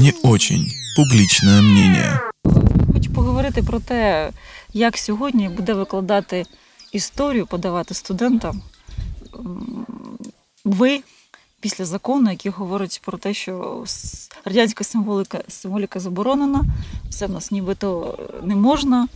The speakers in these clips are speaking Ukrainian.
Не очень. Публічне мнение. Хочу поговорити про те, як сьогодні буде викладати історію, подавати студентам ви після закону, який говорить про те, що радянська символіка, символіка заборонена, все в нас нібито не можна.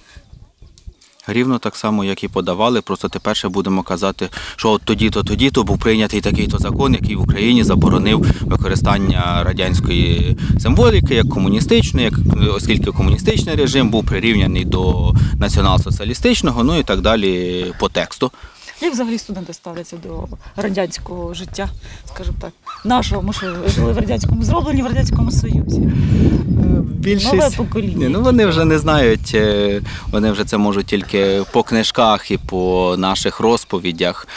Рівно так само, як і подавали, просто тепер ще будемо казати, що от тоді-то, тоді-то був прийнятий такий-то закон, який в Україні заборонив використання радянської символіки як комуністичної, як, оскільки комуністичний режим був прирівняний до націонал-соціалістичного, ну і так далі по тексту. Як взагалі студенти ставляться до радянського життя, скажімо так, нашого, ми що жили в радянському зроблені в радянському союзі. Нове покоління. Ну вони вже не знають, е, вони вже це можуть тільки по книжках і по наших розповідях.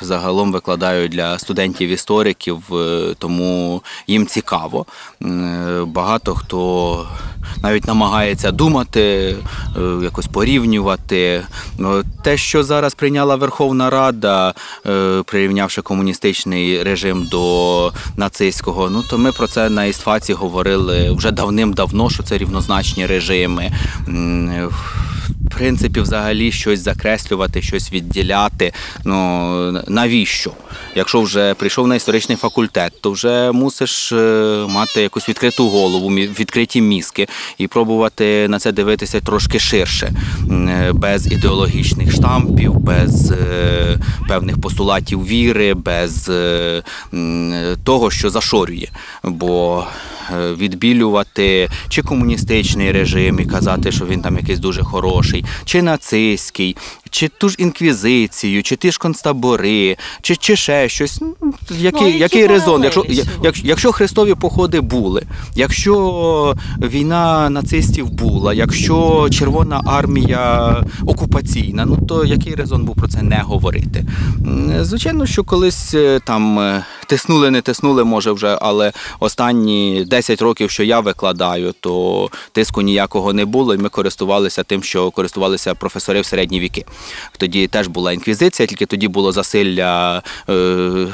Загалом викладають для студентів-істориків, е, тому їм цікаво. Багато хто навіть намагається думати, е, якось порівнювати. Ну, Те, що зараз прийняла Верховна Рада, е, прирівнявши комуністичний режим до нацистського, ну то ми про це на істфаці говорили вже давним-давно, що це рівнозначні режими. В принципі, взагалі щось закреслювати, щось відділяти. Ну навіщо? Якщо вже прийшов на історичний факультет, то вже мусиш е, мати якусь відкриту голову, відкриті мізки і пробувати на це дивитися трошки ширше, е, без ідеологічних штампів, без е, певних постулатів віри, без того, що зашорює. Бо відбілювати чи комуністичний режим і казати, що він там якийсь дуже хороший, чи нацистський, чи ту ж інквізицію, чи ті ж концтабори, чи, чи ще щось. Ну, Який, які який резон? Якщо, як, якщо хрестові походи були, якщо війна нацистів була, якщо Червона армія окупаційна, ну то який резон був про це не говорити? Звичайно, що колись е, там е, тиснули, не тиснули, може вже, але останні 10 років, що я викладаю, то тиску ніякого не було, і ми користувалися тим, що користувалися професори в середні віки. Тоді теж була інквізиція, тільки тоді було засилля. Е-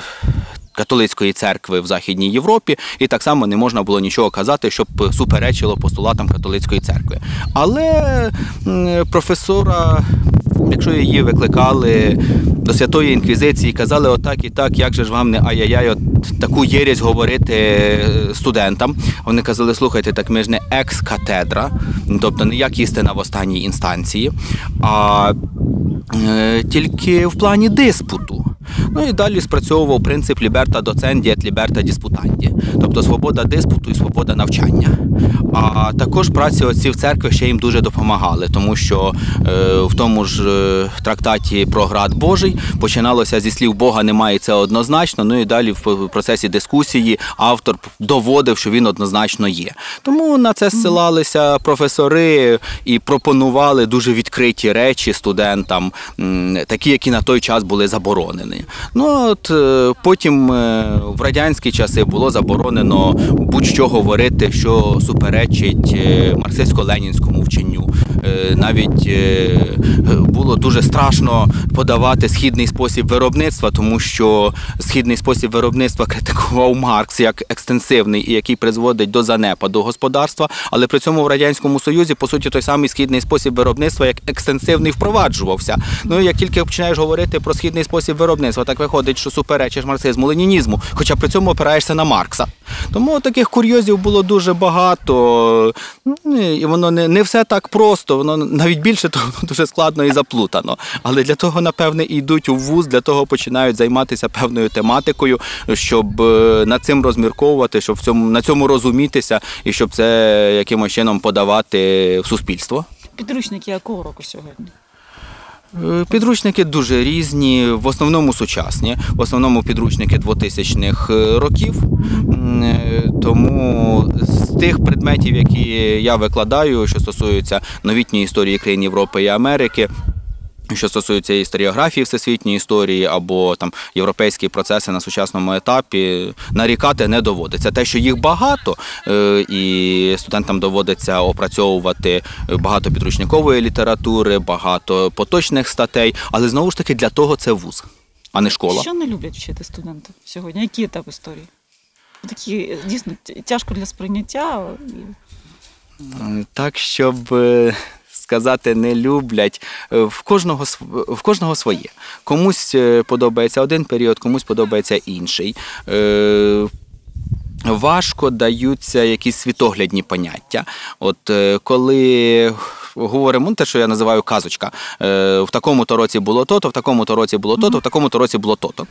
Католицької церкви в Західній Європі, і так само не можна було нічого казати, щоб суперечило постулатам католицької церкви. Але професора, якщо її викликали до святої інквізиції, казали отак і так, як же ж вам не ай-яй-яй, от таку єресь говорити е, студентам. Вони казали, слухайте, так ми ж не екс-катедра, тобто не як істина в останній інстанції, а е, тільки в плані диспуту. Ну і далі спрацьовував принцип ліберта доценді et ліберта диспутанді, тобто свобода диспуту і свобода навчання. А також праці отців церкви ще їм дуже допомагали, тому що е, в тому ж е, трактаті про град Божий починалося зі слів Бога немає і це однозначно. Ну і далі в процесі дискусії автор доводив, що він однозначно є. Тому на це зсилалися професори і пропонували дуже відкриті речі студентам, такі, які на той час були заборонені. Ну от е, потім е, в радянські часи було заборонено будь-що говорити, що суперечить е, марксистсько-ленінському вченню. Навіть було дуже страшно подавати східний спосіб виробництва, тому що східний спосіб виробництва критикував Маркс як екстенсивний і який призводить до занепаду господарства. Але при цьому в радянському союзі по суті той самий східний спосіб виробництва як екстенсивний впроваджувався. Ну як тільки починаєш говорити про східний спосіб виробництва, так виходить, що суперечиш марксизму, ленінізму, хоча при цьому опираєшся на Маркса. Тому таких курйозів було дуже багато, Ну, і воно не, не все так просто, воно навіть більше того дуже складно і заплутано. Але для того, напевне, і йдуть у вуз, для того починають займатися певною тематикою, щоб е, над цим розмірковувати, щоб в цьому на цьому розумітися і щоб це якимось чином подавати в суспільство. Підручники якого року сьогодні? Е, Підручники дуже різні, в основному сучасні, в основному підручники 2000-х років. Е, Тому з тих предметів, які я викладаю, що стосуються новітньої історії країн Європи і Америки. Що стосується історіографії всесвітньої історії або там європейські процеси на сучасному етапі, нарікати не доводиться. Те, що їх багато, е, і студентам доводиться опрацьовувати багато підручникової літератури, багато поточних статей, але знову ж таки для того це вуз, а не школа. Що не люблять вчити студенти сьогодні? Який етап історії? такі дійсно тяжко для сприйняття. Так, щоб е, сказати, не люблять. Е, В кожного в кожного своє. Комусь е, подобається один період, комусь подобається інший. Е, Важко даються якісь світоглядні поняття. От коли говоримо ну, те, що я називаю казочка, е, в такому-то році було то-то, в такому-то році було то-то, в такому-то році було то-то.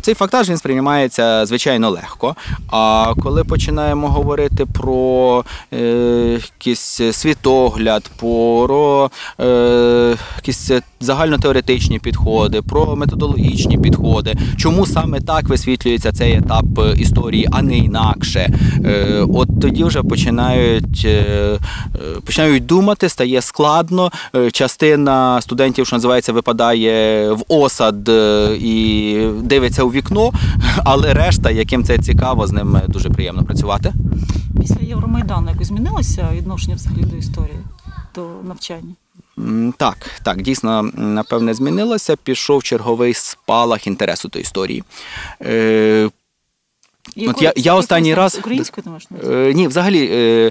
Цей фактаж він сприймається звичайно легко. А коли починаємо говорити про е, якийсь світогляд, про е, якісь загальнотеоретичні підходи, про методологічні підходи, чому саме так висвітлюється цей етап е, історії, а не інакше. Е, От тоді вже починають, е, е, починають думати, стає складно. Е, Частина студентів, що називається, випадає в осад е, і дивиться у вікно, але решта, яким це цікаво, з ним дуже приємно працювати. Після Євромайдану якось змінилося відношення взагалі до історії, до навчання? Так, так, дійсно, напевне, змінилося. Пішов черговий спалах інтересу до історії. Якою- я- я останній раз- українською ти маєш? Е, ні, взагалі, е,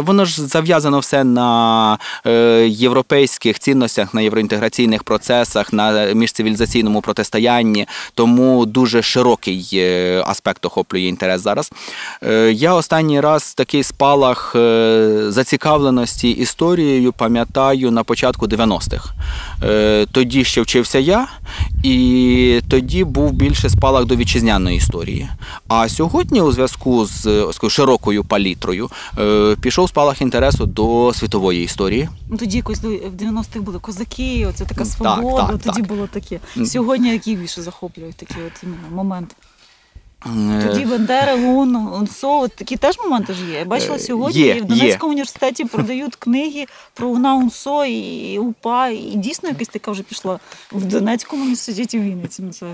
воно ж зав'язано все на е, європейських цінностях, на євроінтеграційних процесах, на міжцивілізаційному протистоянні, тому дуже широкий аспект охоплює інтерес зараз. Е, Я останній раз такий спалах зацікавленості історією пам'ятаю на початку 90-х. Е, Тоді ще вчився я, і тоді був більше спалах до вітчизняної історії. А сьогодні, у зв'язку з е, широкою палітрою, е, пішов спалах інтересу до світової історії. Ну, тоді якось до- в 90-х були козаки, оце така свобода, так, тоді так. було таке. Сьогодні які більше захоплюють такі от іменно моменти? Е, Тоді Бендера, Лун, Унсо, такі теж моменти ж є. Я бачила Е, сьогодні є, і в Донецькому університеті продають книги про Уна Унсо і УПА, і дійсно якась така вже пішла в Донецькому університеті в Вінниці. Це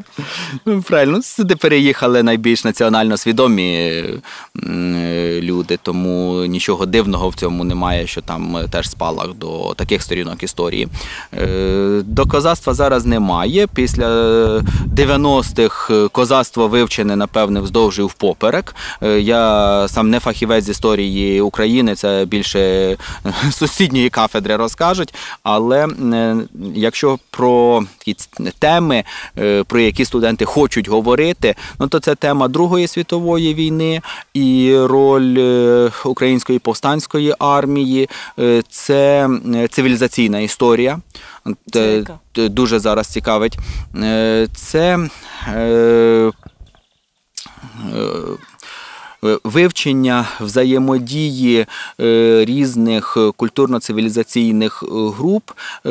Ну, правильно, сюди переїхали найбільш національно свідомі е, люди, тому нічого дивного в цьому немає, що там теж спалах до таких сторінок історії. До козацтва зараз немає. Після 90-х е, козацтво вивчене, напевне, вздовж і впоперек. Е, Я сам не фахівець з історії України, це більше е, сусідньої кафедри розкажуть. Але е, якщо про теми, про які студенти хочуть говорити, ну то це тема Другої світової війни і роль української повстанської армії, це цивілізаційна історія. Дуже зараз цікавить. Це вивчення взаємодії е, різних е, культурно-цивілізаційних е, груп е,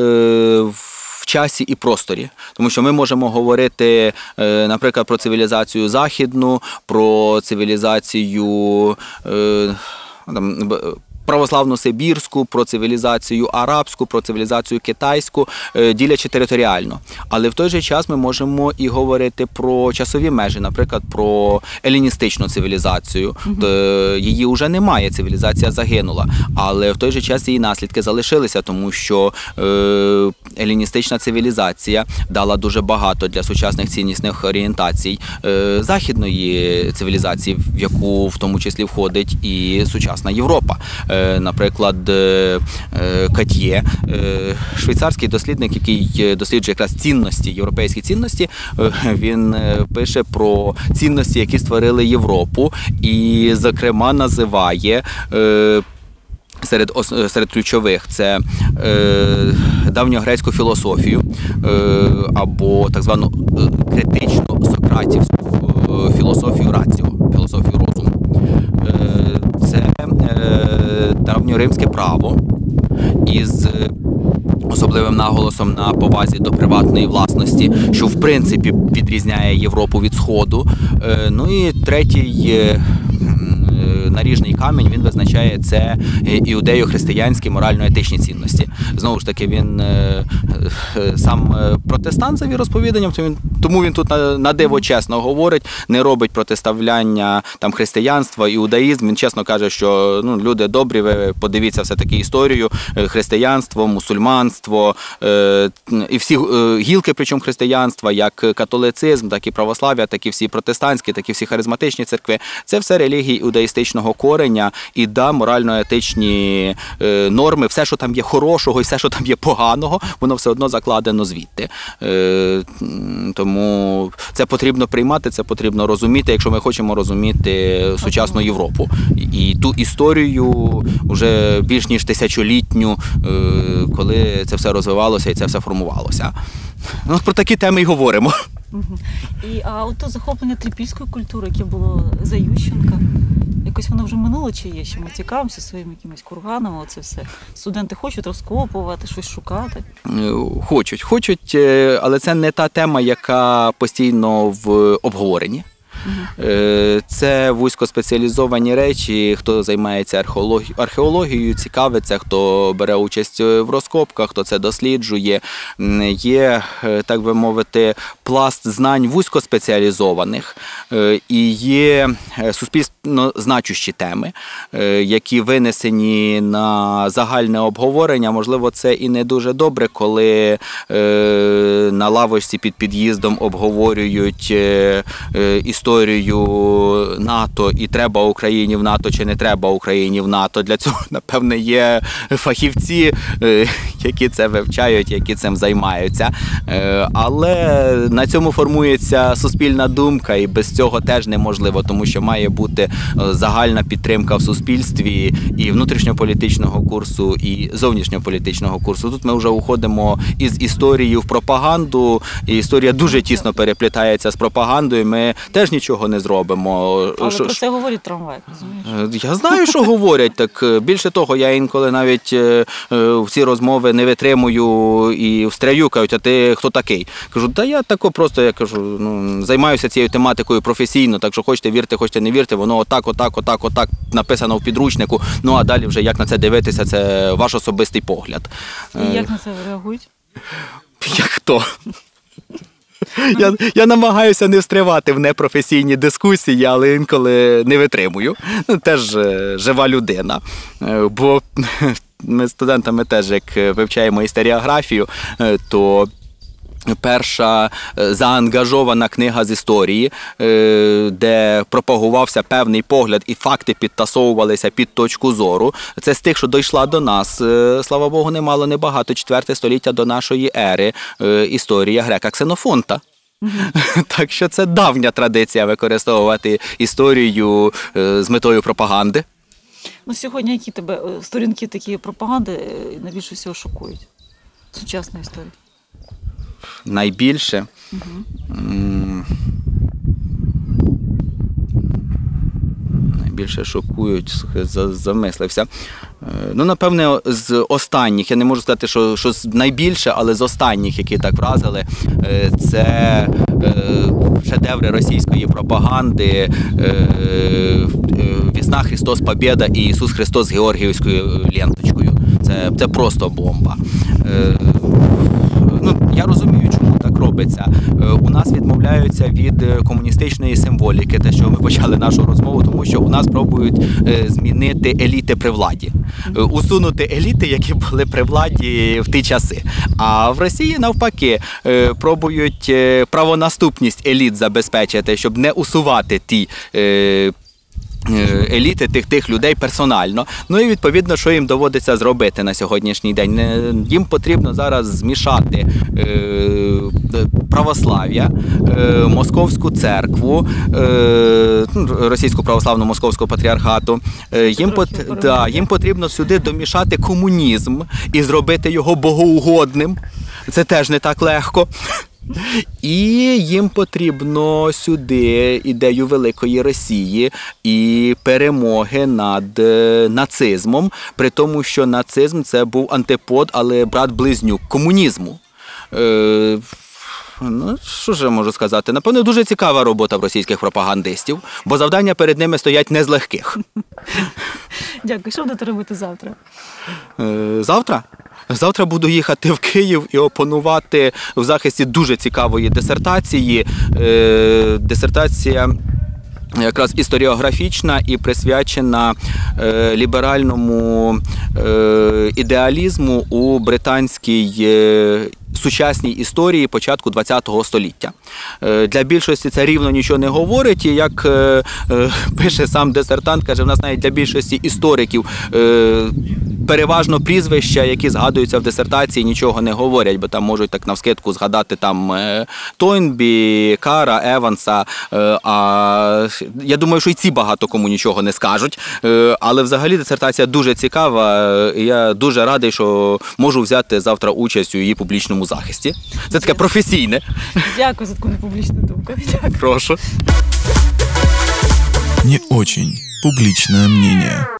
в часі і просторі. Тому що ми можемо говорити, е, наприклад, про цивілізацію західну, про цивілізацію. е, Там, православну сибірську, про цивілізацію арабську, про цивілізацію китайську, е, ділячи територіально. Але в той же час ми можемо і говорити про часові межі, наприклад, про еліністичну цивілізацію. Її вже немає, цивілізація загинула. Але в той же час її наслідки залишилися, тому що е, еліністична цивілізація дала дуже багато для сучасних ціннісних орієнтацій е, західної цивілізації, в яку в тому числі входить і сучасна Європа. Е, наприклад, е, е, Катьє, е, швейцарський дослідник, який досліджує якраз цінності, європейські цінності, він пише про цінності, які створили Європу, і, зокрема, називає. Серед серед ключових це е, давньогрецьку філософію е, або так звану критичну сократівську е, філософію раціо, філософію розуму. Е, це е, давньоримське право із е, особливим наголосом на повазі до приватної власності, що в принципі відрізняє Європу від Сходу. Е, Ну і третій. е, Наріжний камінь він визначає це іудею-християнські морально-етичні цінності. Знову ж таки, він сам протестант за віросповіданням, то він тому він тут на, на диво чесно говорить, не робить протиставляння там християнства, іудаїзм. Він чесно каже, що ну, люди добрі, ви подивіться все-таки історію, е, християнство, мусульманство е, і всі е, гілки, причому християнства, як католицизм, так і православ'я, так і всі протестантські, так і всі харизматичні церкви. Це все релігії іудаїстичного кореня і да, морально-етичні е, норми, все, що там є хорошого, і все, що там є поганого, воно все одно закладено звідти. Е, м, тому це потрібно приймати, це потрібно розуміти, якщо ми хочемо розуміти сучасну Європу. І ту історію вже більш ніж тисячолітню, е, коли це все розвивалося і це все формувалося. Ну, про такі теми й говоримо. І а от то захоплення трипільської культури, яке було за Ющенка, якось воно вже минуло чи є? Що ми цікавимося своїми якимись курганами, оце все. Студенти хочуть розкопувати, щось шукати. Е, Хочуть, хочуть, е, але це не та тема, яка постійно в обговоренні. Е, Це вузькоспеціалізовані речі, хто займається археологією, цікавиться, хто бере участь в розкопках, хто це досліджує. Є, так би мовити, пласт знань вузькоспеціалізованих е, і є е, суспільно значущі теми, е, які винесені на загальне обговорення. Можливо, це і не дуже добре, коли на лавочці під під'їздом обговорюють історію НАТО і треба Україні в НАТО чи не треба Україні в НАТО. Для цього, напевне, є фахівці, які це вивчають, які цим займаються. Але на цьому формується суспільна думка, і без цього теж неможливо, тому що має бути е, загальна підтримка в суспільстві і внутрішньополітичного курсу, і зовнішньополітичного курсу. Тут ми вже уходимо із історії в пропаганду, і історія дуже тісно переплітається з пропагандою. Ми теж нічого не зробимо. Але Що- про це говорять трамвай, розумієш? Е, Я знаю, що говорять. Так е, більше того, я інколи навіть в ці розмови не витримую і встряю, кажуть, а ти хто такий? Кажу, та я тако просто я кажу, ну займаюся цією тематикою професійно, так що хочете вірте, хочете не вірте, воно отак, отак, отак, отак написано в підручнику. Ну а далі вже як на це дивитися, це ваш особистий погляд. І Е, як на це реагують? як хто? Я, я намагаюся не встривати в непрофесійні дискусії, але інколи не витримую. Ну, Теж е, жива людина. Е, Бо ми з студентами теж, як е, вивчаємо історіографію, е, то. Перша е, заангажована книга з історії, е, де пропагувався певний погляд і факти підтасовувалися під точку зору. Це з тих, що дійшла до нас. е, Слава Богу, немало небагато. Четверте століття до нашої ери. Історія грека Ксенофонта. Так що це давня традиція використовувати історію з метою пропаганди. Ну сьогодні які тебе сторінки такі пропаганди найбільше всього шокують? Сучасна історія. Найбільше. м, Найбільше шокують, замислився. Е, Ну, напевне, з останніх, я не можу сказати, що, що найбільше, але з останніх, які так вразили, е, це шедеври російської пропаганди е, Вісна Христос Побєда і Ісус Христос з Георгіївською ленточкою. Це, це просто бомба. Ну, я розумію, чому так робиться. Е, У нас відмовляються від е, комуністичної символіки, те, що ми почали нашу розмову, тому що у нас пробують е, змінити еліти при владі, усунути еліти, які були при владі в ті часи. А в Росії навпаки пробують правонаступність еліт забезпечити, щоб не усувати ті. Е, Еліти тих тих людей персонально. Ну і відповідно, що їм доводиться зробити на сьогоднішній день. Їм потрібно зараз змішати е, православ'я, е, московську церкву, ну, російську православну московського патріархату. Їм, пот- да, їм потрібно сюди домішати комунізм і зробити його богоугодним. Це теж не так легко. І їм потрібно сюди ідею великої Росії і перемоги над е, нацизмом, при тому, що нацизм це був антипод, але брат-близнюк комунізму. Ну, що ж я можу сказати? Напевно, дуже цікава робота в російських пропагандистів, бо завдання перед ними стоять не з легких. Дякую. Що будете робити завтра? Е, Завтра? Завтра буду їхати в Київ і опанувати в захисті дуже цікавої дисертації. Е, Дисертація. Якраз історіографічна і присвячена е, ліберальному е, ідеалізму у британській е, сучасній історії початку ХХ століття. Е, для більшості це рівно нічого не говорить. І як е, е, пише сам дисертант, каже, в нас навіть для більшості істориків переважно прізвища, які згадуються в дисертації, нічого не говорять, бо там можуть так навскидку згадати там е, Тойнбі, Кара, Еванса. Е, а я думаю, що і ці багато кому нічого не скажуть. Е, але взагалі дисертація дуже цікава. і Я дуже радий, що можу взяти завтра участь у її публічному захисті. Це таке професійне. Дякую за таку непублічну думку. Дякую. Прошу. Не очень публичное мнение.